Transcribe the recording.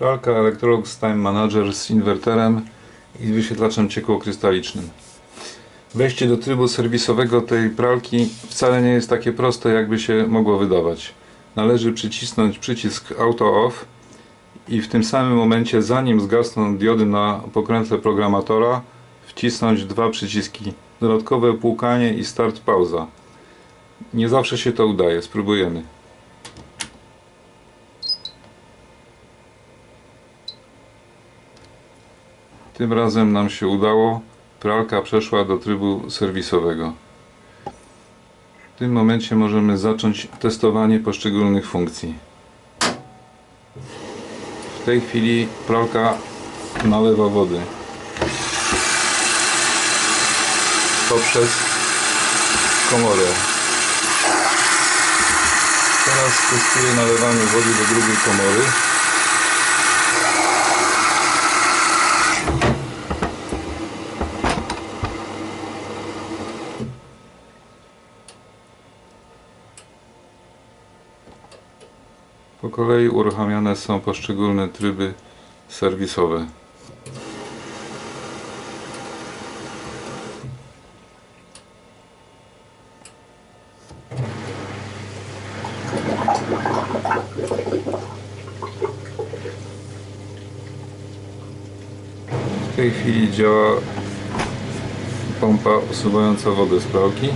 Pralka Electrolux Time Manager z inwerterem i wyświetlaczem ciekłokrystalicznym. Wejście do trybu serwisowego tej pralki wcale nie jest takie proste, jakby się mogło wydawać. Należy przycisnąć przycisk Auto Off i w tym samym momencie, zanim zgasną diody na pokrętle programatora, wcisnąć dwa przyciski. Dodatkowe płukanie i start pauza. Nie zawsze się to udaje, spróbujemy. Tym razem nam się udało. Pralka przeszła do trybu serwisowego. W tym momencie możemy zacząć testowanie poszczególnych funkcji. W tej chwili pralka nalewa wody poprzez komorę. Teraz testuję nalewanie wody do drugiej komory. Po kolei uruchamiane są poszczególne tryby serwisowe. W tej chwili działa pompa usuwająca wodę z pralki.